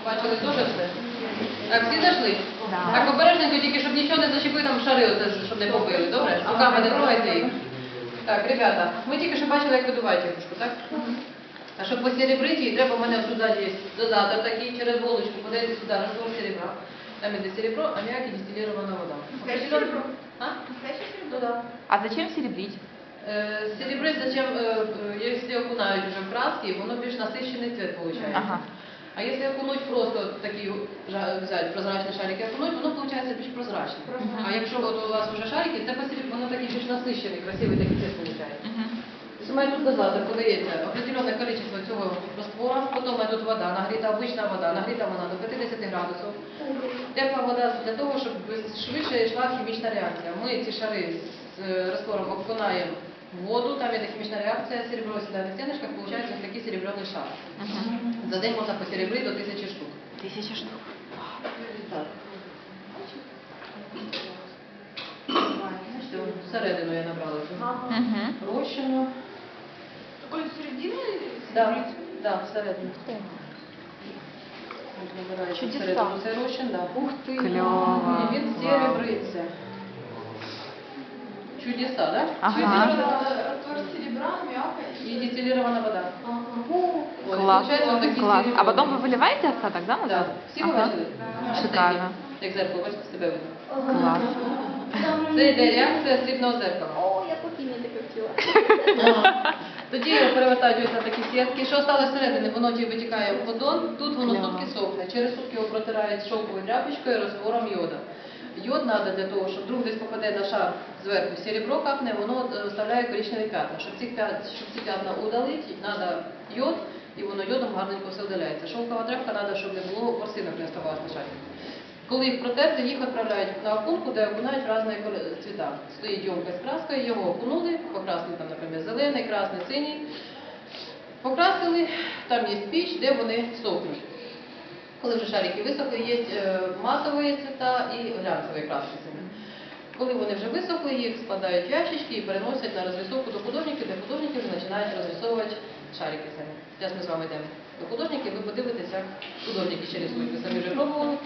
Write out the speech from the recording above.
Побачили теж все? Так, всі зайшли? Да. Так, обережненько, тільки щоб нічого не зачепили, там шари, оце, щоб не побили, добре? Руками не трогайте їх. Так, ребята, ми тільки що бачили, як видувають ігрушку, так? А щоб посеребрити, її, треба, у мене тут ззаді є дозатор такий, через голочку, подайте сюди, раствор серебра. Там іде серебро, аміак і дистилірована вода. Настоящее серебро? А? Настоящее Ну серебро? да. А зачем серебрить? Э, Серебрить зачем, э, э, если окунають уже в краски, воно більш насичений цвет получается. Ага. А если окунуть просто такі взяти прозрачні шарики, окунуть, воно виходить більш прозрачне. Прозрачне. А якщо от у вас вже шарики, це посеред, воно такий більш насичений, красивий такий цвет виходить. Мгм. Тобто у тут дозатор подається определенне количество цього раствора, потім тут вода, нагріта обична вода, нагріта вона до 50 градусів. Тепла вода для того, щоб швидше йшла хімічна реакція. Ми ці шари з е, раствором окунаємо в воду, там іде хімічна реакція, серебро сідає на стіночках, виходить ось такий серебряний шар. Мгм. За день можна посеребрити до тисячі штук. Тысяча штук. Так. Все, всередину я набрала цю Ага. Мгм. розчину. Такой середины? Да, да, всередину. Набираю Чудеса. всередину цей розчин, да. Ух ты. Клево. І він серебриться. Чудеса, да? Ага. Серебро, Раствор серебра, аммиака И дистиллирована вода. Ага. Вот, Класс, получается вот такие класс. А серебряные. потом вы выливаете остаток, да, Да. назад? Всі Ага. побачили? Шикарно. Як зеркало, бачите, себе видно. Класс. Це йде реакція срібного зеркала. О, я поки не таке хотіла. Тоді його перевертають ось на такі сітки. Що стало всередині, воно ті витікає в подон, тут воно Кльово. сутки сохне. Через сутки його протирають шовковою тряпочкою раствором йода. Йод треба для того, щоб вдруг десь попаде на шар зверху серебро капне, воно е, оставляє коричневі п'ятна. Щоб ці, п'ятна удалити, треба йод, і воно йодом гарненько все вдаляється. Шовкова тряпка треба, щоб не було ворсинок не оставалось на шарі. Коли їх протерти, їх відправляють на окунку, де окунають різні цвіта. Стоїть ємка з краскою, його окунули, покрасили там, наприклад, зелений, красний, синій. Покрасили, там є піч, де вони сохнуть. Коли вже шарики висохли, є е, матові цвіта і глянцеві краски зими. Коли вони вже висохли, їх складають в ящички і переносять на розрисовку до художників, де художники вже починають розрисовувати шарики самі. Зараз ми з вами йдемо до художників, ви подивитеся, як художники ще рисують. Ви самі вже пробували.